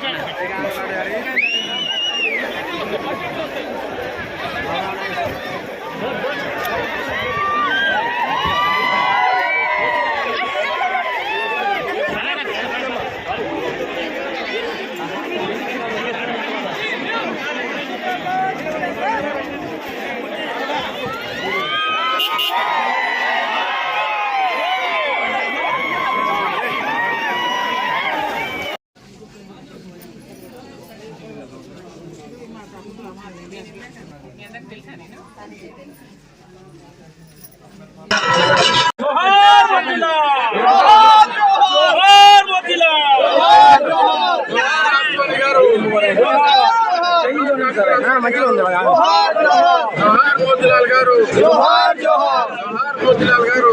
ठीक है మంచిగా ఉంది మోతిలాల్ గారు మోతిలాల్ గారు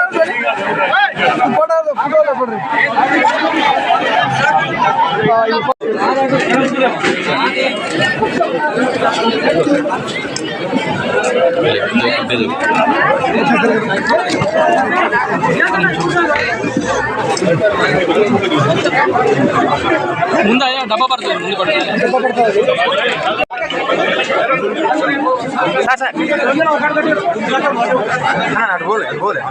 ಮುಂದೆ ಡಬ್ಬ ಬರ್ತದೆ ಮುಂದೆ ಬರ್ತದೆ हाँ सर हाँ बोले बोले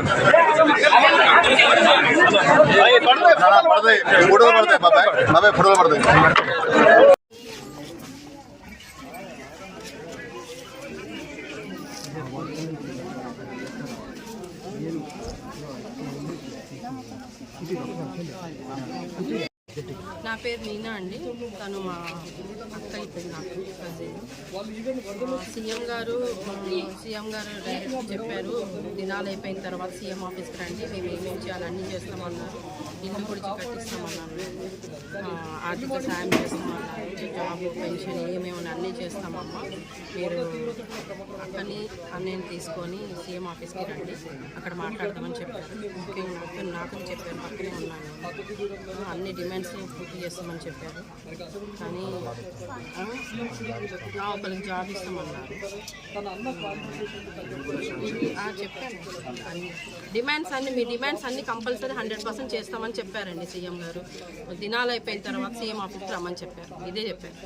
पढ़ते पढ़ते फोटो पढ़ते बाबा बाबा फोटो पढ़ते నా పేరు నీనా అండి. తను మా అక్క అయిపోయింది నాకు సీఎం గారు సీఎం గారు డైరెక్ట్ చెప్పారు దినాలు అయిపోయిన తర్వాత సీఎం ఆఫీస్కి రండి మేము ఏమేమి చేయాలి అన్నీ చేస్తామన్నారు. ఇల్లు కూడా కట్టిస్తామన్నారు ఆర్థిక సాయం చేస్తామన్నారు జాబ్ పెన్షన్ ఏమేమి అన్నీ చేస్తామమ్మా. మీరు అక్కని అన్నయ్యని తీసుకొని సీఎం ఆఫీస్కి రండి. అక్కడ మాట్లాడదామని చెప్పారు. ఓకే నాకు నాకు చెప్పారు. పక్కనే ఉన్నాను. అన్ని డిమాండ్స్ పూర్తి చేస్తామని చెప్పారు. కానీ ఆ, ఒకరికి జాబ్ ఇస్తామన్నారు చెప్పాను. అన్ని డిమాండ్స్ అన్ని మీ డిమాండ్స్ అన్ని కంపల్సరీ హండ్రెడ్ పర్సెంట్ చేస్తామని చెప్పారండి సీఎం గారు. దినాలు అయిపోయిన తర్వాత సీఎం ఆఫీస్కి రమ్మని చెప్పారు. ఇదే చెప్పారు.